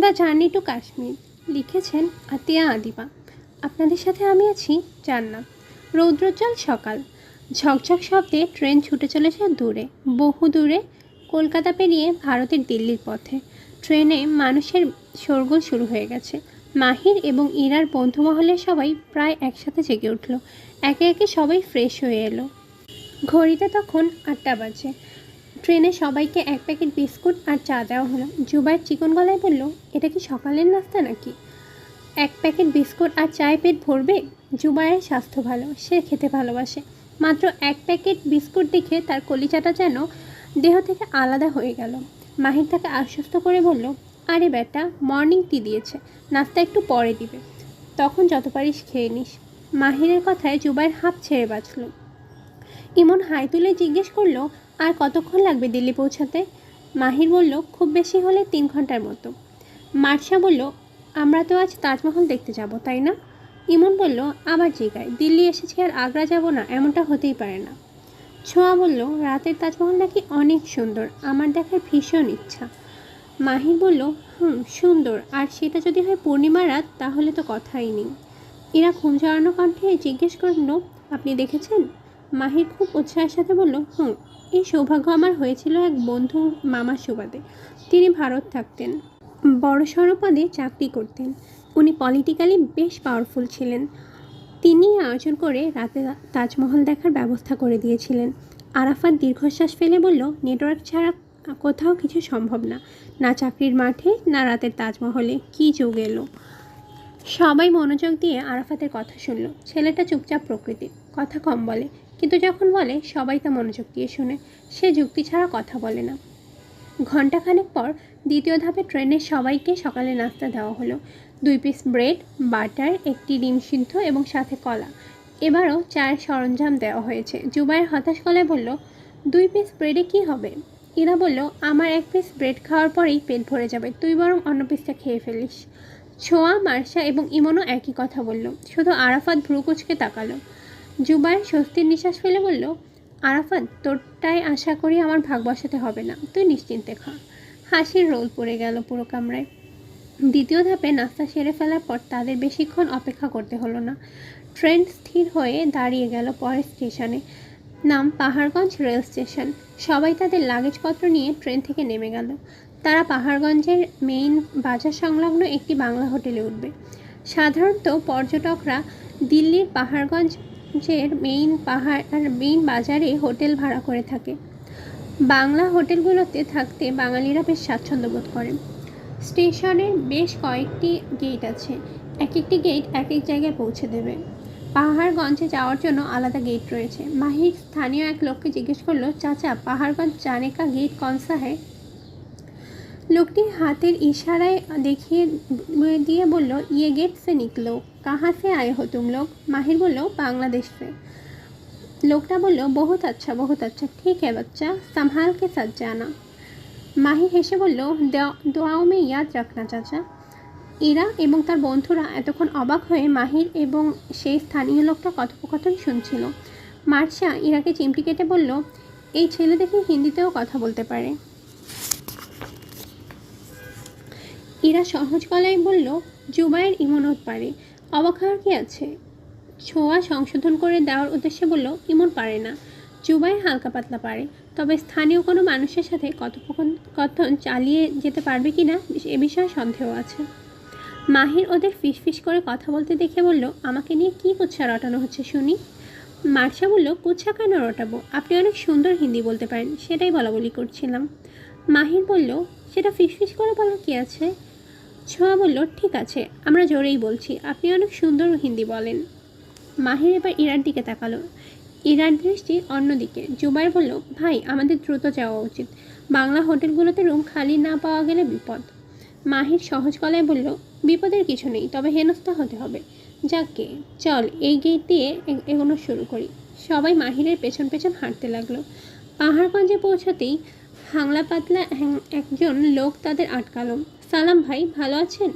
The journey to Kashmir লিখেছেন আতিয়া আদিবা। আপনাদের সাথে আমি আছি জান্নাত রৌদ্রোজ্জ্বল সকাল। ঝকঝক শব্দে ট্রেন ছুটে চলেছে দূরে, বহু দূরে, কলকাতা পেরিয়ে ভারতের দিল্লির পথে। ট্রেনে মানুষের শোরগোল শুরু হয়ে গেছে। মাহির এবং ইরার বন্ধু মহলের সবাই প্রায় একসাথে জেগে উঠল। একে একে সবাই ফ্রেশ হয়ে এলো। ঘড়িতে তখন আটটা বাজে। ট্রেনে সবাইকে এক প্যাকেট বিস্কুট আর চা দেওয়া হলো। জুবাইর চিকন গলায় বলল, এটা কি সকালের নাস্তা নাকি? এক প্যাকেট বিস্কুট আর চায় পেট ভরবে? জুবাইয়ের স্বাস্থ্য ভালো, সে খেতে ভালোবাসে। মাত্র এক প্যাকেট বিস্কুট দেখে তার কলিচাটা যেন দেহ থেকে আলাদা হয়ে গেল। মাহির তাকে আশ্বস্ত করে বলল, আরে বেটা মর্নিং টি দিয়েছে, নাস্তা একটু পরে দিবে। তখন যত পারিস খেয়ে নিস। মাহিরের কথায় জুবাইয়ের হাঁপ ছেড়ে বাঁচল। ইমন হাই তুলে জিজ্ঞেস করল, আর কতক্ষণ লাগবে দিল্লি পৌঁছাতে? মাহির বলল, খুব বেশি হলে তিন ঘণ্টার মতো। মার্শা বলল, আমরা তো আজ তাজমহল দেখতে যাব, তাই না? ইমন বলল, আবার জিগায়, দিল্লি এসেছি আর আগ্রা যাব না, এমনটা হতেই পারে না। ছোঁয়া বলল, রাতের তাজমহল নাকি অনেক সুন্দর, আমার দেখার ভীষণ ইচ্ছা। মাহির বলল, হুম, সুন্দর, আর সেটা যদি হয় পূর্ণিমা রাত, তাহলে তো কথাই নেই। এরা ঘুম কণ্ঠে জিজ্ঞেস করল, আপনি দেখেছেন? মাহির খুব উৎসাহের সাথে বলল, হুম, এই সৌভাগ্য আমার হয়েছিল এক বন্ধু মামার সুবাদে। তিনি ভারত থাকতেন। বড় সড়ো পদে চাকরি করতেন। উনি পলিটিক্যালি বেশ পাওয়ারফুল ছিলেন। তিনি আয়োজন করে রাতে তাজমহল দেখার ব্যবস্থা করে দিয়েছিলেন। আরাফাত দীর্ঘশ্বাস ফেলে বলল, নেটওয়ার্ক ছাড়া কোথাও কিছু সম্ভব না। না চাকরির মাঠে, না রাতের তাজমহলে। কী যোগ এলো? সবাই মনোযোগ দিয়ে আরাফাতের কথা শুনল। ছেলেটা চুপচাপ প্রকৃতির, কথা কম বলে। কিন্তু যখন বলে, সবাই তা মনোযোগ দিয়ে শুনে, সে যুক্তি ছাড়া কথা বলে না। ঘণ্টাখানেক পর দ্বিতীয় ধাপে ট্রেনের সবাইকে সকালে নাস্তা দেওয়া হলো। দুই পিস ব্রেড, বাটার, একটি ডিম সিদ্ধ এবং সাথে কলা। এবারও চায়ের সরঞ্জাম দেওয়া হয়েছে। জুবাইয়ের হতাশ গলায় বলল, দুই পিস ব্রেডে কি হবে? ইরা বলল, আমার এক পিস ব্রেড খাওয়ার পরেই পেট ভরে যাবে। তুই বরং অন্য পিসটা খেয়ে ফেলিস। ছোঁয়া, মার্শা এবং ইমনও একই কথা বলল। শুধু আরাফাত ভ্রুকুচকে তাকালো। জুবাইর স্বস্তির নিঃশ্বাস ফেলে বলল, আরাফাত, তোরটাই আশা করি আমার ভাগ বসাতে হবে না। তুই নিশ্চিন্তে খা। হাসির রোল পড়ে গেল পুরো কামরায়। দ্বিতীয় ধাপে নাস্তা সেরে ফেলার পর তাদের বেশিক্ষণ অপেক্ষা করতে হলো না। ট্রেন স্থির হয়ে দাঁড়িয়ে গেল পরের স্টেশনে। নাম পাহাড়গঞ্জ রেল স্টেশন। সবাই তাদের লাগেজপত্র নিয়ে ট্রেন থেকে নেমে গেল। তারা পাহাড়গঞ্জের মেইন বাজার সংলগ্ন একটি বাংলা হোটেলে উঠবে। সাধারণত পর্যটকরা দিল্লির পাহাড়গঞ্জের মেইন পাহাড় আর মেইন বাজারে হোটেল ভাড়া করে থাকে। বাংলা হোটেলগুলোতে থাকতে বাঙালিরা বেশ স্বাচ্ছন্দ্য বোধ করেন। স্টেশনের বেশ কয়েকটি গেট আছে। এক একটি গেট এক এক জায়গায় পৌঁছে দেবে। পাহাড়গঞ্জে যাওয়ার জন্য আলাদা গেট রয়েছে। মাহির স্থানীয় এক লোককে জিজ্ঞেস করল, চাচা, পাহাড়গঞ্জ জানে কা গেট কনসা है লোকটি হাতের ইশারায় দেখিয়ে দিয়ে বলল ইয়ে গেট সে নিকলো। কাহা সে আয় হো তুম লোক? মাহির বলল, বাংলাদেশ সে। লোকটা বলল, বহুত আচ্ছা বহুত আচ্ছা। ঠিক হ্যাঁ বাচ্চা, সামহাল কে সাথ জানা। মাহি হেসে বলল দোয়াও মে ইয়াদ রাখনা চাচা। এরা এবং তার বন্ধুরা এতক্ষণ অবাক হয়ে মাহির এবং সেই স্থানীয় লোকটা কথোপকথন শুনছিল। মার্শা ইরাকে চিমটি কেটে বলল, এই ছেলে দেখি হিন্দিতেও কথা বলতে পারে। ইরা সহজ গলায় বলল জুবাইয়ের ইমনত পারে, অবাক হওয়ার কি আছে? ছোঁয়া সংশোধন করে দেওয়ার উদ্দেশ্যে বলল, ইমন পারে না, জুবাই হালকা পাতলা পারে, তবে স্থানীয় কোনো মানুষের সাথে কথোপকথন চালিয়ে যেতে পারবে কি না, এ বিষয়ে সন্দেহ আছে। মাহির ওদের ফিসফিস করে কথা বলতে দেখে বলল, আমাকে নিয়ে কী কুচ্ছা রটানো হচ্ছে শুনি? মার্শা বলল কুচ্ছা কেন রটাবো? আপনি অনেক সুন্দর হিন্দি বলতে পারেন, সেটাই বলা বলি করছিলাম। মাহির বলল, সেটা ফিসফিস করে বলার কি আছে? ছোঁয়া বলল, ঠিক আছে, আমরা জোরেই বলছি। আপনি অনেক সুন্দর হিন্দি বলেন। মাহির এবার ইরার দিকে তাকালো। ইরার দৃষ্টি অন্যদিকে। জুবাই বলল, ভাই, আমাদের দ্রুত যাওয়া উচিত। বাংলা হোটেলগুলোতে রুম খালি না পাওয়া গেলে বিপদ। মাহির সহজ গলায় বলল, বিপদের কিছু নেই, তবে হেনস্থা হতে হবে। যাকে চল, এই গেট দিয়ে এগোনো শুরু করি। সবাই মাহিরের পেছন পেছন হাঁটতে লাগল। পাহাড়গঞ্জে পৌঁছাতেই হাংলা পাতলা একজন লোক তাদের আটকালো। সালাম ভাই, ভালো আছেন?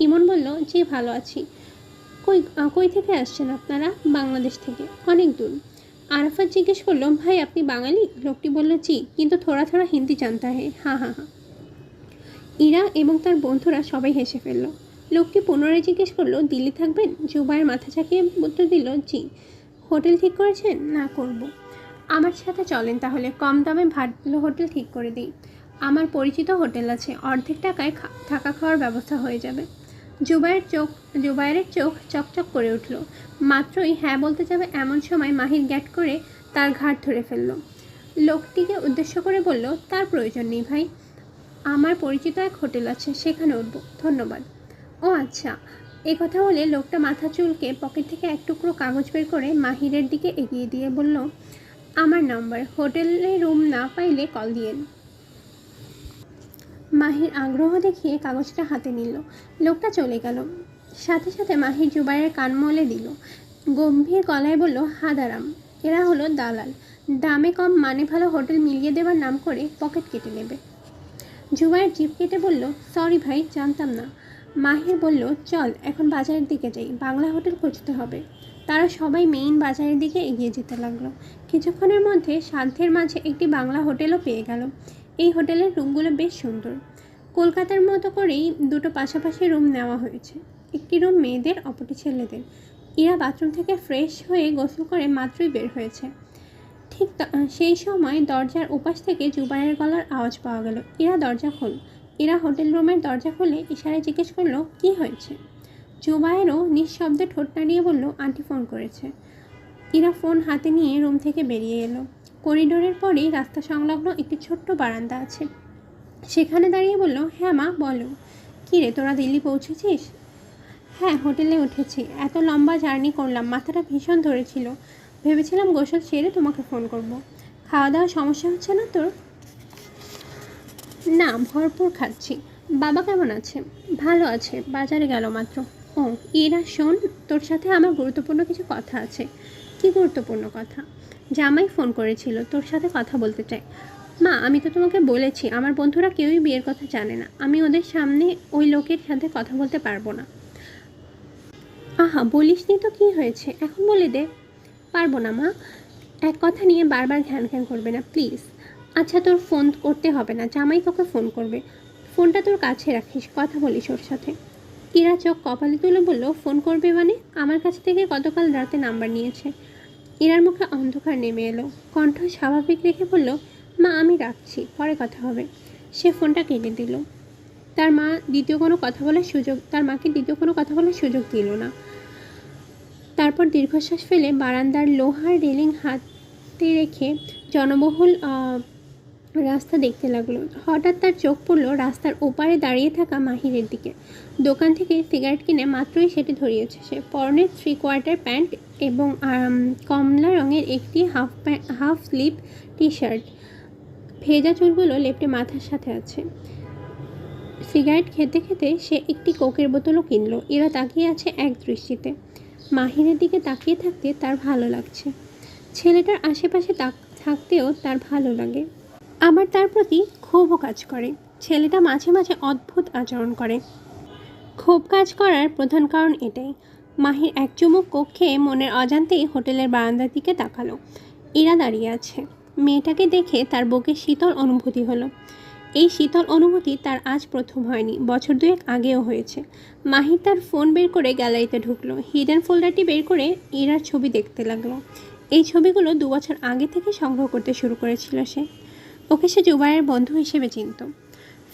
ইমন বলল, জি, ভালো আছি। কই কই থেকে আসছেন আপনারা? বাংলাদেশ থেকে। অনেক দূর। আরাফাত জিজ্ঞেস করল, ভাই, আপনি বাঙালি? লোকটি বলল, জি, কিন্তু থোড়া থোড়া হিন্দি জানতা হে। হ্যাঁ হ্যাঁ হ্যাঁ ইরা এবং তার বন্ধুরা সবাই হেসে ফেলল। লোকটি পুনরায় জিজ্ঞেস করল, দিল্লি থাকবেন? জুবাইয়ের মাথা চাকিয়ে উত্তর দিল, জি। হোটেল ঠিক করেছেন? না করব। আমার সাথে চলেন তাহলে। কম দামে ভালো হোটেল ঠিক করে দিই। আমার পরিচিত হোটেল আছে, অর্ধেক টাকায় থাকা খাওয়ার ব্যবস্থা হয়ে যাবে। জুবাইয়ের চোখ জুবাইরের চোখ চকচক করে উঠল। মাত্রই হ্যাঁ বলতে যাবে এমন সময় মাহির গ্যাট করে তার ঘাট ধরে ফেলল। লোকটিকে উদ্দেশ্য করে বলল, তার প্রয়োজন নেই ভাই। আমার পরিচিত এক হোটেল আছে, সেখানে উঠবো। ধন্যবাদ। ও আচ্ছা। এ কথা বলে লোকটা মাথা চুলকে পকেট থেকে এক টুকরো কাগজ বের করে মাহিরের দিকে এগিয়ে দিয়ে বলল, আমার নাম্বার। হোটেলে রুম না পাইলে কল দিয়েন মাহির আগ্রহ দেখিয়ে কাগজটা হাতে নিল। লোকটা চলে গেল। সাথে সাথে মাহির জুবাইয়ের কান মলে দিল। গম্ভীর গলায় বলল, হাদারাম, এরা হলো দালাল। দামে কম মানে ভালো হোটেল মিলিয়ে দেওয়ার নাম করে পকেট কেটে নেবে। জুবাইয়ের জিপ কেটে বলল, সরি ভাই, জানতাম না। মাহির বলল, চল, এখন বাজারের দিকে যাই। বাংলা হোটেল খুঁজতে হবে। তারা সবাই মেইন বাজারের দিকে এগিয়ে যেতে লাগল। কিছুক্ষণের মধ্যে সাধ্যের মাঝে একটি বাংলা হোটেলও পেয়ে গেল। এই হোটেলের রুমগুলো বেশ সুন্দর। কলকাতার মতো করেই দুটো পাশাপাশি রুম নেওয়া হয়েছে। একটি রুম মেয়েদের, অপরটি ছেলেদের। ইরা বাথরুম থেকে ফ্রেশ হয়ে গোসল করে মাত্রই বের হয়েছে। ঠিক সেই সময় দরজার উপাস থেকে জুবাইয়ের গলার আওয়াজ পাওয়া গেল। ইরা দরজা খোল। ইরা হোটেল রুমের দরজা খুলে ইশারায় জিজ্ঞেস করল, কি হয়েছে? জুবাইয়েরও নিঃশব্দে ঠোঁট নাড়িয়ে বলল, আন্টি ফোন করেছে। ইরা ফোন হাতে নিয়ে রুম থেকে বেরিয়ে এলো। করিডোরের পরেই রাস্তা সংলগ্ন একটি ছোট্ট বারান্দা আছে। সেখানে দাঁড়িয়ে বলল হ্যাঁ মা, বলো। কী রে, তোরা দিল্লি পৌঁছেছিস? হ্যাঁ হোটেলে উঠেছি। এত লম্বা জার্নি করলাম, মাথাটা ভীষণ ধরেছিল। ভেবেছিলাম গোসল সেরে তোমাকে ফোন করব। খাওয়া দাওয়ার সমস্যা হচ্ছে না তোর? না, ভরপুর খাচ্ছি। বাবা কেমন আছে? ভালো আছে, বাজারে গেল মাত্র। ও এরা শোন, তোর সাথে আমার গুরুত্বপূর্ণ কিছু কথা আছে। কি গুরুত্বপূর্ণ কথা? জামাই ফোন করেছিল তোর সাথে কথা বলতে চাই। মা, আমি তো তোমাকে বলেছি, আমার বন্ধুরা কেউই বিয়ের কথা জানে না। আমি ওদের সামনে ওই লোকের সাথে কথা বলতে পারব না। আহা বলিস নি তো কী হয়েছে? এখন বলে দে। পারব না, মা। এক কথা নিয়ে বারবার ঘ্যান ঘ্যান করবে না, প্লিজ। আচ্ছা তোর ফোন করতে হবে না, জামাই তোকে ফোন করবে। ফোনটা তোর কাছে রাখিস, কথা বলিস ওর সাথে। ইরা চোখ কপালে তুলে বলল, ফোন করবে মানে? আমার কাছ থেকে গতকাল রাতে নাম্বার নিয়েছে। ইরার মুখে অন্ধকার নেমে এলো। কণ্ঠ স্বাভাবিক রেখে বলল, মা, আমি রাখছি, পরে কথা হবে। সে ফোনটা কেটে দিল। তার মা দ্বিতীয় কোনো কথা বলার সুযোগ, তার মাকে দ্বিতীয় কোনো কথা বলার সুযোগ দিল না। তারপর দীর্ঘশ্বাস ফেলে বারান্দার লোহার রেলিং হাতে রেখে জনবহুল রাস্তা দেখতে লাগল। হঠাৎ তার চোখ পড়ল রাস্তার ওপারে দাঁড়িয়ে থাকা মাহিরের দিকে। দোকান থেকে সিগারেট কিনে মাত্রই সেটি ধরিয়েছে সে। পরনে থ্রি কোয়ার্টার প্যান্ট এবং কমলা রঙের একটি half pant half sleeve T shirt ভেজা চুলগুলো লেপটে মাথার সাথে আছে। সিগারেট খেতে খেতে সে একটি কোকের বোতলও কিনল। এরা তাকিয়ে আছে এক দৃষ্টিতে। মাহিরের দিকে তাকিয়ে থাকতে তার ভালো লাগছে। ছেলেটার আশেপাশে থাকতেও তার ভালো লাগে। আবার তার প্রতি ক্ষোভও কাজ করে। ছেলেটা মাঝে মাঝে অদ্ভুত আচরণ করে। ক্ষোভ কাজ করার প্রধান কারণ এটাই। মাহির এক চুমুক কক্ষে মনের অজান্তেই হোটেলের বারান্দার দিকে তাকালো। ইরা দাঁড়িয়ে আছে। মেয়েটাকে দেখে তার বুকে শীতল অনুভূতি হলো। এই শীতল অনুভূতি তার আজ প্রথম হয়নি, বছর দুয়েক আগেও হয়েছে। মাহির তার ফোন বের করে গ্যালারিতে ঢুকলো। হিডেন ফোল্ডারটি বের করে ইরার ছবি দেখতে লাগল। এই ছবিগুলো দু বছর আগে থেকে সংগ্রহ করতে শুরু করেছিল সে। ওকে সে জুবাইয়ের বন্ধু হিসেবে চিনত।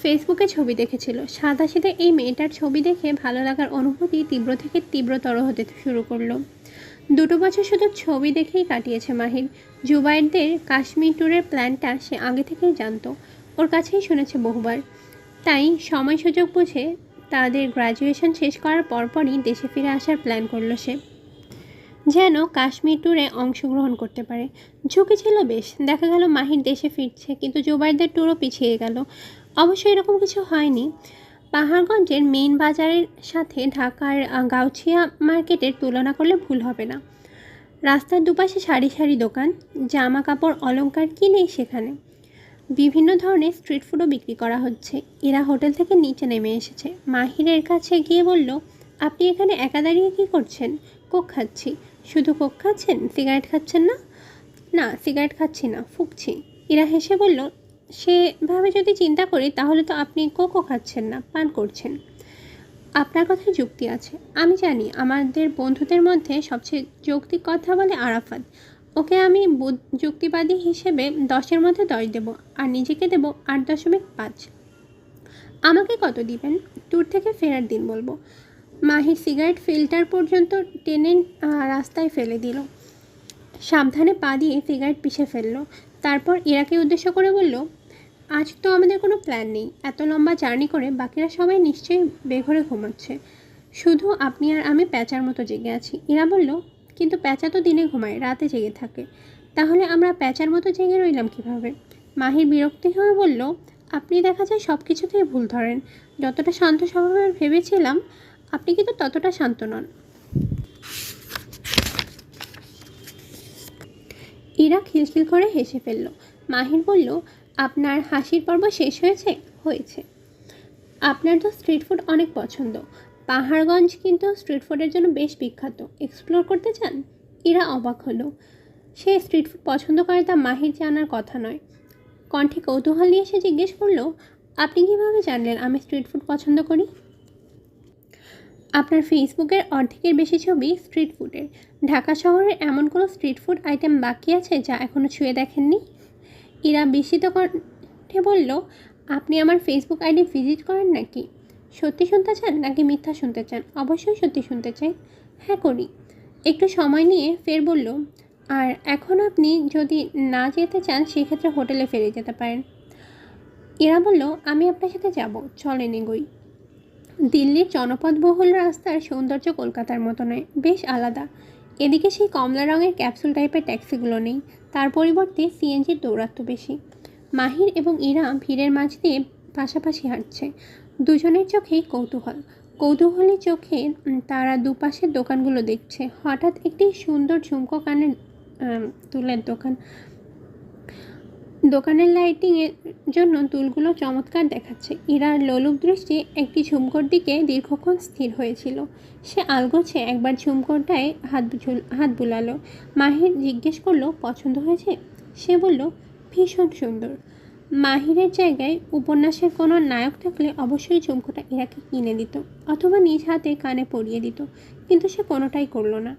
ফেসবুকে ছবি দেখেছিল। সাদা সিধে এই মেয়েটার ছবি দেখে ভালো লাগার অনুভূতি তীব্র থেকে তীব্রতর হতে শুরু করল। দুটো বছর শুধু ছবি দেখেই কাটিয়েছে মাহির। জুবাইরদের কাশ্মীর ট্যুরের প্ল্যানটা সে আগে থেকেই জানতো। ওর কাছেই শুনেছে বহুবার। তাই সময় সুযোগ বুঝে তাদের গ্র্যাজুয়েশন শেষ করার পরপরই দেশে ফিরে আসার প্ল্যান করল সে। যেন কাশ্মীর ট্যুরে অংশগ্রহণ করতে পারে। ঝুঁকি ছিল বেশ। দেখা গেল মাহির দেশে ফিরছে, কিন্তু জুবাইরদের ট্যুরও পিছিয়ে গেল। অবশ্য এরকম কিছু হয়নি। পাহাড়গঞ্জের মেইন বাজারের সাথে ঢাকার গাউছিয়া মার্কেটের তুলনা করলে ভুল হবে না। রাস্তার দুপাশে সারি সারি দোকান, জামা কাপড়, অলংকার কি নেই সেখানে। বিভিন্ন ধরনের স্ট্রিট ফুডও বিক্রি করা হচ্ছে। এরা হোটেল থেকে নিচে নেমে এসেছে। মাহিরের কাছে গিয়ে বলল, আপনি এখানে একা দাঁড়িয়ে কী করছেন? কোক খাচ্ছি। শুধু কোক খাচ্ছেন? সিগারেট খাচ্ছেন না? না, সিগারেট খাচ্ছি না, ফুকছি। এরা হেসে বলল সেভাবে যদি চিন্তা করি, তাহলে তো আপনি কোকো খাচ্ছেন না, পান করছেন। আপনার কথায় যুক্তি আছে। আমি জানি আমাদের বন্ধুদের মধ্যে সবচেয়ে যৌক্তিক কথা বলে আরাফাত। ওকে আমি বুদ- যুক্তিবাদী হিসেবে দশের মধ্যে দশ দেব, আর নিজেকে দেব আট দশমিক পাঁচ। আমাকে কত দিবেন? ট্যুর থেকে ফেরার দিন বলব। মাহির সিগারেট ফিল্টার পর্যন্ত টেনে রাস্তায় ফেলে দিল। সাবধানে পা দিয়ে সিগারেট পিষে ফেলল। তারপর ইরাকে উদ্দেশ্য করে বলল আজ তো আমাদের কোনো প্ল্যান নেই। এত লম্বা জার্নি করে বাকিরা সবাই নিশ্চয়ই বেঘরে ঘুমাচ্ছে। শুধু আপনি আর আমি প্যাঁচার মতো জেগে আছি। এরা বলল, কিন্তু প্যাঁচা তো দিনে ঘুমায়, রাতে জেগে থাকে। তাহলে আমরা প্যাঁচার মতো জেগে রইলাম কীভাবে? মাহির বিরক্তি হয়ে বলল, আপনি দেখা যায় সব কিছুতেই ভুল ধরেন। যতটা শান্ত স্বভাবের ভেবেছিলাম, আপনি কিন্তু ততটা শান্ত নন। ইরা খিলখিল করে হেসে ফেলল। মাহির বলল আপনার হাসির পর্ব শেষ হয়েছে? হয়েছে। আপনার তো স্ট্রিট ফুড অনেক পছন্দ। পাহাড়গঞ্জ কিন্তু স্ট্রিট ফুডের জন্য বেশ বিখ্যাত। এক্সপ্লোর করতে চান? ইরা অবাক হলো। সে স্ট্রিট ফুড পছন্দ করে তা মাহির জানার কথা নয়। কণ্ঠে কৌতূহল নিয়ে সে জিজ্ঞেস করল, আপনি কীভাবে জানলেন আমি স্ট্রিট ফুড পছন্দ করি? আপনার ফেসবুকের অর্ধেকের বেশি ছবি স্ট্রিট ফুডের। ঢাকা শহরে এমন কোনো স্ট্রিট ফুড আইটেম বাকি আছে যা এখনও ছুঁয়ে দেখেননি? ইরা বিস্মিত কণ্ঠে বলল, আপনি আমার ফেসবুক আইডি ভিজিট করেন নাকি? সত্যি শুনতে চান নাকি মিথ্যা শুনতে চান? অবশ্যই সত্যি শুনতে চাই। হ্যাঁ করি। একটু সময় নিয়ে ফের বলল, আর এখন আপনি যদি না যেতে চান, সেক্ষেত্রে হোটেলে ফিরে যেতে পারেন। এরা বলল, আমি আপনার সাথে যাব, চলেন এগোই। দিল্লির জনপদবহুল রাস্তার সৌন্দর্য কলকাতার মতো নয়, বেশ আলাদা। এদিকে সেই কমলা রঙের ক্যাপসুল টাইপের ট্যাক্সিগুলো নেই, তার পরিবর্তে সিএনজির দৌরাত্ম বেশি। মাহির এবং ইরা ভিড়ের মাঝ দিয়ে পাশাপাশি হাঁটছে। দুজনের চোখেই কৌতূহল। কৌতূহলী চোখে তারা দুপাশের দোকানগুলো দেখছে। হঠাৎ একটি সুন্দর ঝুমকো কানের তুলের দোকান। দোকানের লাইটিংয়ের জন্য তুলগুলো চমৎকার দেখাচ্ছে। ইরার লোলুপ দৃষ্টি একটি ঝুমকোর দিকে দীর্ঘক্ষণ স্থির হয়েছিল। সে আলগোছে একবার ঝুমকোরটায় হাত হাত বুলালো। মাহির জিজ্ঞেস করল, পছন্দ হয়েছে? সে বলল, ভীষণ সুন্দর। মাহিরের জায়গায় উপন্যাসের কোনো নায়ক থাকলে অবশ্যই ঝুমকোটা ইরাকে কিনে দিত অথবা নিজ হাতে কানে পরিয়ে দিত, কিন্তু সে কোনোটাই করল না।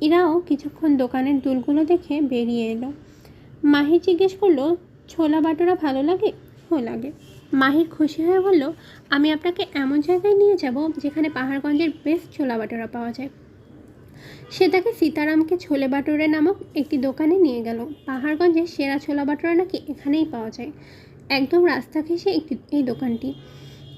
ইরাও কিছুক্ষণ দোকানের দুলগুলো দেখে বেরিয়ে এলো। মাহির জিজ্ঞেস করল, ছোলা বাটোরা ভালো লাগে? ও লাগে। মাহির খুশি হয়ে বলল, আমি আপনাকে এমন জায়গায় নিয়ে যাব যেখানে পাহাড়গঞ্জের বেস্ট ছোলা বাটোরা পাওয়া যায়। সে তাকে সীতারামকে ছোলে বাটোরে নামক একটি দোকানে নিয়ে গেল। পাহাড়গঞ্জের সেরা ছোলা বাটোরা নাকি এখানেই পাওয়া যায়। একদম রাস্তা ঘেঁষে একটি, এই দোকানটি।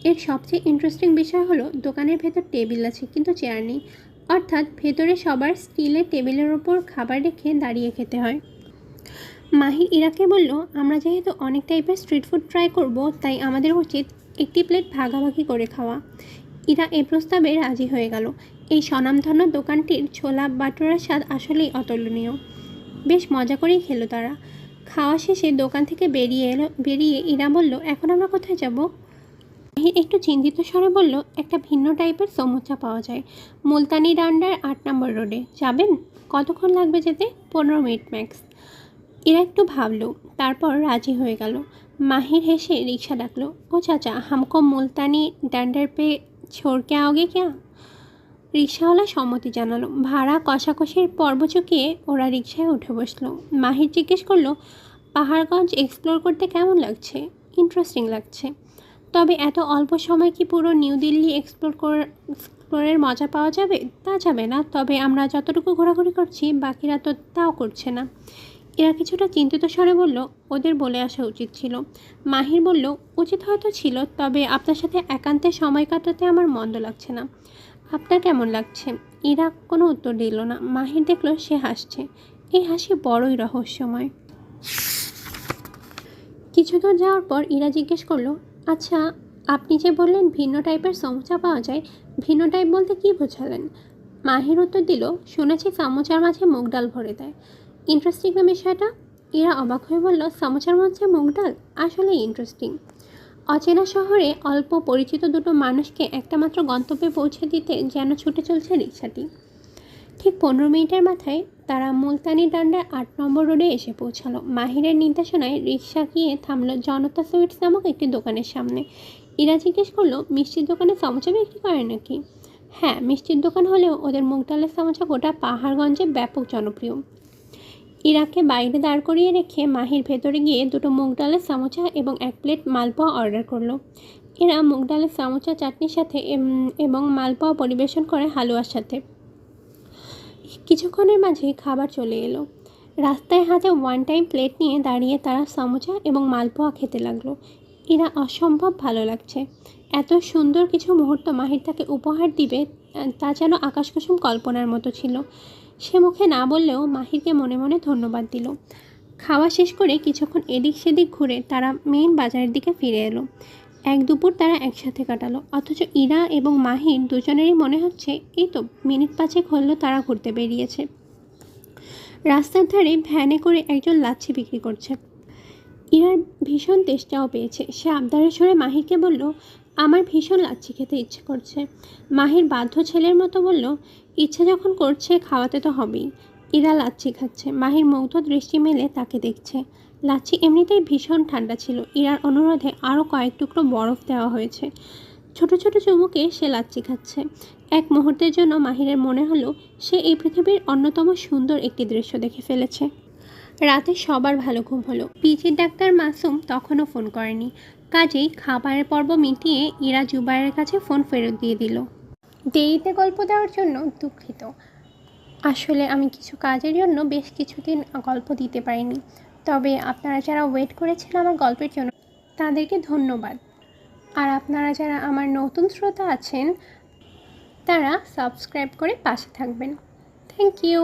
এর সবচেয়ে ইন্টারেস্টিং বিষয় হলো, দোকানের ভেতর টেবিল আছে, কিন্তু চেয়ার নেই। অর্থাৎ ভেতরে সবার স্টিলের টেবিলের ওপর খাবার রেখে দাঁড়িয়ে খেতে হয়। মাহির ইরাকে বলল, আমরা যেহেতু অনেক টাইপের স্ট্রিট ফুড ট্রাই করব, তাই আমাদের উচিত একটি প্লেট ভাগাভাগি করে খাওয়া। ইরা এ প্রস্তাবে রাজি হয়ে গেল। এই স্বনামধন্য দোকানটির ছোলা বাটোরার স্বাদ আসলেই অতুলনীয়। বেশ মজা করেই খেলো তারা। খাওয়া শেষে দোকান থেকে বেরিয়ে এলো, বেরিয়ে ইরা বলল, এখন আমরা কোথায় যাব? মাহির একটু চিন্তিত স্বরে বলল, একটা ভিন্ন টাইপের সমুচা পাওয়া যায়। মুলতানি ডান্ডার আট নম্বর রোডে। যাবেন? কতক্ষণ লাগবে যেতে? পনেরো মিনিট ম্যাক্স। এরা একটু ভাবল, তারপর রাজি হয়ে গেল। মাহির হেসে রিক্সা ডাকলো, ও চাচা, হামকো মুলতানি ডান্ডার পে ছোড়কে আওগে ক্যা? রিক্সাওয়ালা সম্মতি জানালো। ভাড়া কষাকষির পর্ব চুকিয়ে ওরা রিক্সায় উঠে বসল। মাহির জিজ্ঞেস করল, পাহাড়গঞ্জ এক্সপ্লোর করতে কেমন লাগছে? ইন্টারেস্টিং লাগছে। তবে এত অল্প সময় কি পুরো নিউ দিল্লি এক্সপ্লোর এক্সপ্লোরের মজা পাওয়া যাবে? তা যাবে না, তবে আমরা যতটুকু ঘোরাঘুরি করছি, বাকিরা তো তাও করছে না। এরা কিছুটা চিন্তিত স্বরে বলল, ওদের বলে আসা উচিত ছিল। মাহির বলল, উচিত হয়তো ছিল, তবে আপনার সাথে একান্তে সময় কাটাতে আমার মন্দ লাগছে না। আপনার কেমন লাগছে? ইরা কোনো উত্তর দিল না। মাহির দেখল সে হাসছে। এই হাসি বড়ই রহস্যময়। কিছু দূর যাওয়ার পর ইরা জিজ্ঞেস করল আচ্ছা আপনি যে বললেন ভিন্ন টাইপের সমোচা পাওয়া যায়, ভিন্ন টাইপ বলতে কী বোঝালেন? মাহির উত্তর দিল, শুনেছি সামোচার মাঝে মুগ ডাল ভরে দেয়। ইন্টারেস্টিং না বিষয়টা? এরা অবাক হয়ে বলল, সামোচার মধ্যে মুগ ডাল? আসলে ইন্টারেস্টিং অচেনা শহরে অল্প পরিচিত দুটো মানুষকে একটা মাত্র গন্তব্যে পৌঁছে দিতে যেন ছুটে চলছে রিক্সাটি ঠিক পনেরো মিনিটের মাথায় তারা মুলতানি ডান্ডার আট নম্বর রোডে এসে পৌঁছালো। মাহিরের নির্দেশনায় রিক্সা গিয়ে থামলো জনতা সুইটস নামক একটি দোকানের সামনে। ইরা জিজ্ঞেস করল, মিষ্টির দোকানে সমোচা বিক্রি করে নাকি? হ্যাঁ মিষ্টির দোকান হলেও ওদের মুগ ডালের সমোচা গোটা পাহাড়গঞ্জে ব্যাপক জনপ্রিয়। ইরাকে বাইরে দাঁড় করিয়ে রেখে মাহির ভেতরে গিয়ে দুটো মুগ ডালের সামোচা এবং এক প্লেট মালপোয়া অর্ডার করল। এরা মুগ ডালের সামোচা চাটনির সাথে এবং মালপোয়া পরিবেশন করে হালুয়ার সাথে। কিছুক্ষণের মাঝে খাবার চলে এলো। রাস্তায় হাতে ওয়ান টাইম প্লেট নিয়ে দাঁড়িয়ে তারা সামোচা এবং মালপোয়া খেতে লাগল। এরা অসম্ভব ভালো লাগছে। এত সুন্দর কিছু মুহূর্ত মাহির তাকে উপহার দিবে, তা যেন আকাশকুসুম কল্পনার মতো ছিল। সে মুখে না বললেও মাহিরকে মনে মনে ধন্যবাদ দিল। খাওয়া শেষ করে কিছুক্ষণ এদিক সেদিক ঘুরে তারা মেইন বাজারের দিকে ফিরে এলো। এক দুপুর তারা একসাথে কাটালো, অথচ ইরা এবং মাহির দুজনেরই মনে হচ্ছে, এই তো মিনিট পাঁচেক হলো তারা ঘুরতে বেরিয়েছে। রাস্তার ধারে ভ্যানে করে একজন লাচ্ছি বিক্রি করছে। ইরার ভীষণ তেষ্টাও পেয়েছে। সে আবদারের সরে মাহিরকে বলল, আমার ভীষণ লাচ্ছি খেতে ইচ্ছে করছে। মাহির বাধ্য ছেলের মতো বলল ইচ্ছে যখন করছে খাওয়াতে তো হবেই। ইরা লাচ্ছি খাচ্ছে। মাহির মুগ্ধ দৃষ্টি মেলে তাকে দেখছে। লাচ্ছি এমনিতেই ভীষণ ঠান্ডা ছিল। ইরার অনুরোধে আরও কয়েক টুকরো বরফ দেওয়া হয়েছে। ছোট ছোট চুমুকে সে লাচ্ছি খাচ্ছে। এক মুহূর্তের জন্য মাহিরের মনে হলো, সে এই পৃথিবীর অন্যতম সুন্দর একটি দৃশ্য দেখে ফেলেছে। রাতে সবার ভালো ঘুম হলো। পিজির ডাক্তার মাসুম তখনও ফোন করেনি। কাজেই খাবারের পর্ব মিটিয়ে ইরা জুবাইয়ের কাছে ফোন ফেরত দিয়ে দিল। দেরিতে গল্প দেওয়ার জন্য দুঃখিত। আসলে আমি কিছু কাজের জন্য বেশ কিছুদিন গল্প দিতে পারিনি। তবে আপনারা যারা ওয়েট করেছেন আমার গল্পের জন্য, তাদেরকে ধন্যবাদ। আর আপনারা যারা আমার নতুন শ্রোতা আছেন, তারা সাবস্ক্রাইব করে পাশে থাকবেন। Thank you.